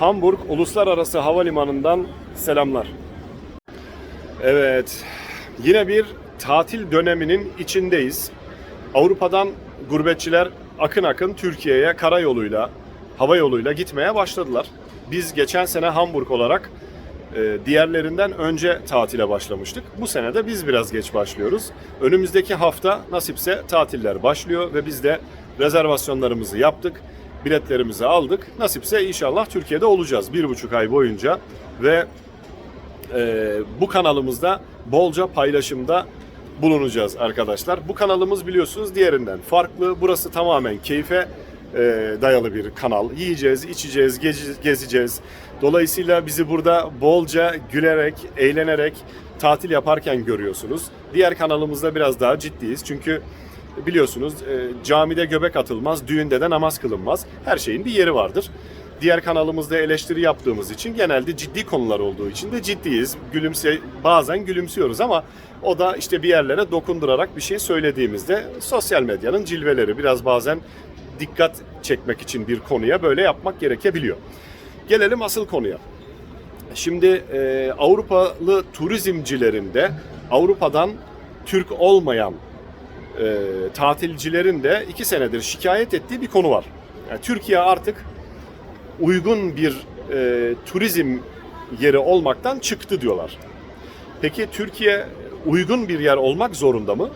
Hamburg Uluslararası Havalimanı'ndan selamlar. Evet, yine bir tatil döneminin içindeyiz. Avrupa'dan gurbetçiler akın akın Türkiye'ye karayoluyla, hava yoluyla gitmeye başladılar. Biz geçen sene Hamburg olarak e, diğerlerinden önce tatile başlamıştık. Bu sene de biz biraz geç başlıyoruz. Önümüzdeki hafta nasipse tatiller başlıyor ve biz de rezervasyonlarımızı yaptık. Biletlerimizi aldık. Nasipse inşallah Türkiye'de olacağız bir buçuk ay boyunca ve e, bu kanalımızda bolca paylaşımda bulunacağız arkadaşlar. Bu kanalımız biliyorsunuz diğerinden farklı. Burası tamamen keyfe e, dayalı bir kanal. Yiyeceğiz, içeceğiz, gezi- gezeceğiz. Dolayısıyla bizi burada bolca gülerek, eğlenerek tatil yaparken görüyorsunuz. Diğer kanalımızda biraz daha ciddiyiz. Çünkü biliyorsunuz e, camide göbek atılmaz, düğünde de namaz kılınmaz. Her şeyin bir yeri vardır. Diğer kanalımızda eleştiri yaptığımız için genelde ciddi konular olduğu için de ciddiyiz. Gülümse bazen gülümsüyoruz ama o da işte bir yerlere dokundurarak bir şey söylediğimizde sosyal medyanın cilveleri biraz bazen dikkat çekmek için bir konuya böyle yapmak gerekebiliyor. Gelelim asıl konuya. Şimdi e, Avrupalı turizmcilerin de Avrupa'dan Türk olmayan e, tatilcilerin de iki senedir şikayet ettiği bir konu var. Yani Türkiye artık uygun bir e, turizm yeri olmaktan çıktı diyorlar. Peki Türkiye uygun bir yer olmak zorunda mı?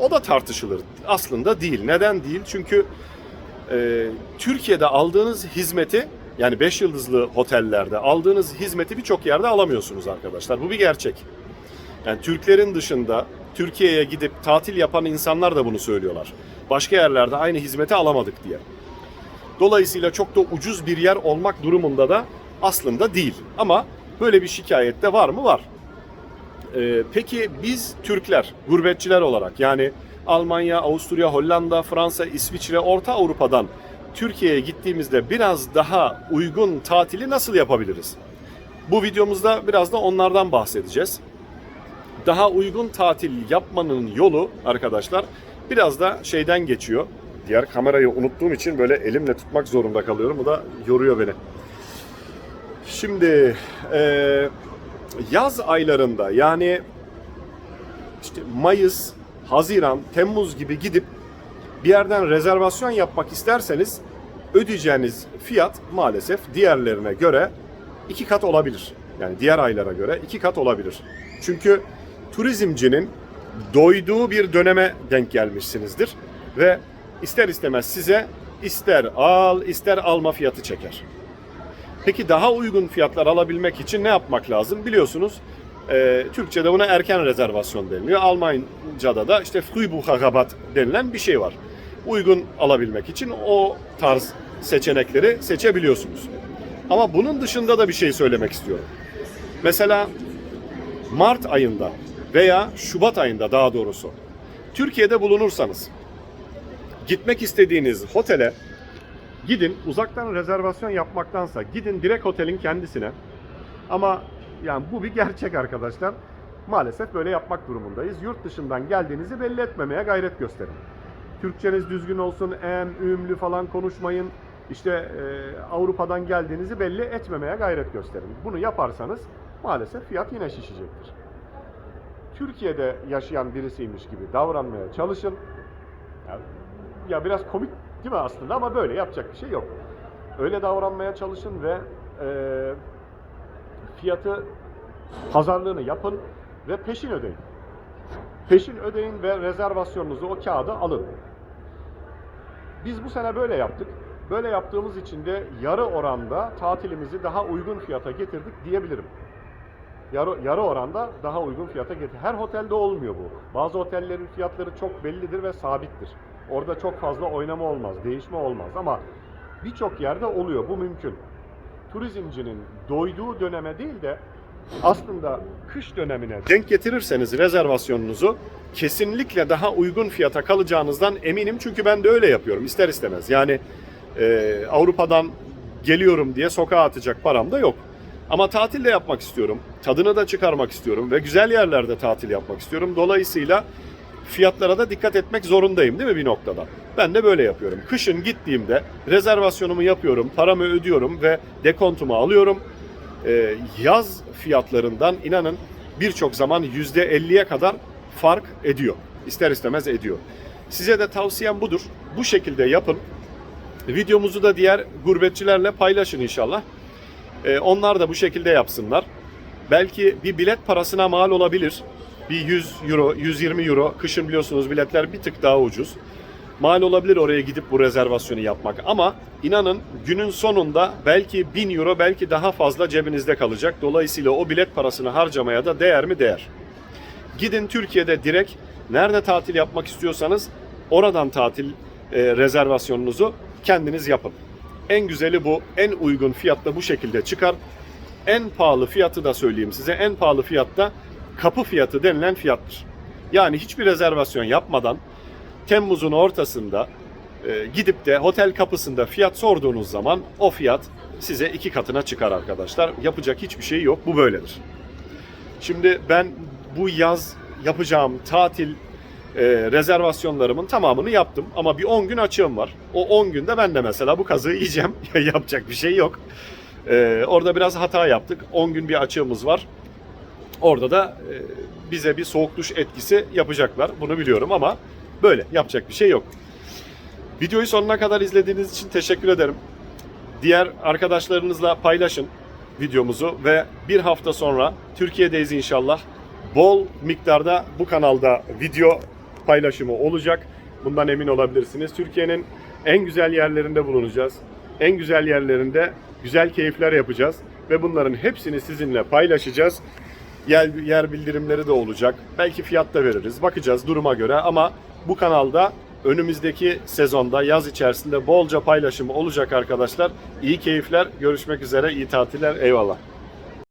O da tartışılır. Aslında değil. Neden değil? Çünkü e, Türkiye'de aldığınız hizmeti yani 5 yıldızlı otellerde aldığınız hizmeti birçok yerde alamıyorsunuz arkadaşlar. Bu bir gerçek. Yani Türklerin dışında Türkiye'ye gidip tatil yapan insanlar da bunu söylüyorlar. Başka yerlerde aynı hizmeti alamadık diye. Dolayısıyla çok da ucuz bir yer olmak durumunda da aslında değil. Ama böyle bir şikayet de var mı? Var. Ee, peki biz Türkler, gurbetçiler olarak yani Almanya, Avusturya, Hollanda, Fransa, İsviçre, Orta Avrupa'dan Türkiye'ye gittiğimizde biraz daha uygun tatili nasıl yapabiliriz? Bu videomuzda biraz da onlardan bahsedeceğiz. Daha uygun tatil yapmanın yolu arkadaşlar biraz da şeyden geçiyor. Diğer kamerayı unuttuğum için böyle elimle tutmak zorunda kalıyorum. Bu da yoruyor beni. Şimdi eee, yaz aylarında yani işte Mayıs, Haziran, Temmuz gibi gidip bir yerden rezervasyon yapmak isterseniz ödeyeceğiniz fiyat maalesef diğerlerine göre iki kat olabilir. Yani diğer aylara göre iki kat olabilir. Çünkü turizmcinin doyduğu bir döneme denk gelmişsinizdir ve ister istemez size ister al ister alma fiyatı çeker. Peki daha uygun fiyatlar alabilmek için ne yapmak lazım? Biliyorsunuz e, Türkçe'de buna erken rezervasyon deniliyor. Almanca'da da işte Frühbucherrabatt denilen bir şey var. Uygun alabilmek için o tarz seçenekleri seçebiliyorsunuz. Ama bunun dışında da bir şey söylemek istiyorum. Mesela Mart ayında veya Şubat ayında daha doğrusu Türkiye'de bulunursanız gitmek istediğiniz otele gidin uzaktan rezervasyon yapmaktansa gidin direkt otelin kendisine. Ama yani bu bir gerçek arkadaşlar. Maalesef böyle yapmak durumundayız. Yurt dışından geldiğinizi belli etmemeye gayret gösterin. Türkçeniz düzgün olsun, em, ümlü falan konuşmayın. İşte e, Avrupa'dan geldiğinizi belli etmemeye gayret gösterin. Bunu yaparsanız maalesef fiyat yine şişecektir. Türkiye'de yaşayan birisiymiş gibi davranmaya çalışın. Ya, ya biraz komik değil mi aslında ama böyle yapacak bir şey yok. Öyle davranmaya çalışın ve e, fiyatı pazarlığını yapın ve peşin ödeyin. Peşin ödeyin ve rezervasyonunuzu o kağıda alın. Biz bu sene böyle yaptık. Böyle yaptığımız için de yarı oranda tatilimizi daha uygun fiyata getirdik diyebilirim. Yarı, yarı oranda daha uygun fiyata getir. Her otelde olmuyor bu. Bazı otellerin fiyatları çok bellidir ve sabittir. Orada çok fazla oynama olmaz, değişme olmaz ama birçok yerde oluyor. Bu mümkün. Turizmcinin doyduğu döneme değil de aslında kış dönemine denk getirirseniz rezervasyonunuzu kesinlikle daha uygun fiyata kalacağınızdan eminim. Çünkü ben de öyle yapıyorum ister istemez. Yani e, Avrupa'dan geliyorum diye sokağa atacak param da yok. Ama tatil de yapmak istiyorum. Tadını da çıkarmak istiyorum ve güzel yerlerde tatil yapmak istiyorum. Dolayısıyla fiyatlara da dikkat etmek zorundayım değil mi bir noktada? Ben de böyle yapıyorum. Kışın gittiğimde rezervasyonumu yapıyorum, paramı ödüyorum ve dekontumu alıyorum. Ee, yaz fiyatlarından inanın birçok zaman %50'ye kadar fark ediyor. İster istemez ediyor. Size de tavsiyem budur. Bu şekilde yapın. Videomuzu da diğer gurbetçilerle paylaşın inşallah. Ee, onlar da bu şekilde yapsınlar. Belki bir bilet parasına mal olabilir. Bir 100 euro, 120 euro. Kışın biliyorsunuz biletler bir tık daha ucuz. Mal olabilir oraya gidip bu rezervasyonu yapmak. Ama inanın günün sonunda belki 1000 euro belki daha fazla cebinizde kalacak. Dolayısıyla o bilet parasını harcamaya da değer mi? Değer. Gidin Türkiye'de direkt nerede tatil yapmak istiyorsanız oradan tatil e, rezervasyonunuzu kendiniz yapın. En güzeli bu. En uygun fiyatta bu şekilde çıkar. En pahalı fiyatı da söyleyeyim size. En pahalı fiyatta kapı fiyatı denilen fiyattır. Yani hiçbir rezervasyon yapmadan Temmuz'un ortasında e, gidip de otel kapısında fiyat sorduğunuz zaman o fiyat size iki katına çıkar arkadaşlar. Yapacak hiçbir şey yok. Bu böyledir. Şimdi ben bu yaz yapacağım tatil e, rezervasyonlarımın tamamını yaptım ama bir 10 gün açığım var. O 10 günde ben de mesela bu kazığı yiyeceğim. Yapacak bir şey yok. E, orada biraz hata yaptık. 10 gün bir açığımız var. Orada da e, bize bir soğuk duş etkisi yapacaklar. Bunu biliyorum ama böyle yapacak bir şey yok. Videoyu sonuna kadar izlediğiniz için teşekkür ederim. Diğer arkadaşlarınızla paylaşın videomuzu ve bir hafta sonra Türkiye'deyiz inşallah. Bol miktarda bu kanalda video paylaşımı olacak. Bundan emin olabilirsiniz. Türkiye'nin en güzel yerlerinde bulunacağız. En güzel yerlerinde güzel keyifler yapacağız ve bunların hepsini sizinle paylaşacağız. Yer, yer bildirimleri de olacak. Belki fiyat da veririz. Bakacağız duruma göre ama bu kanalda önümüzdeki sezonda yaz içerisinde bolca paylaşımı olacak arkadaşlar. İyi keyifler. Görüşmek üzere. iyi tatiller. Eyvallah.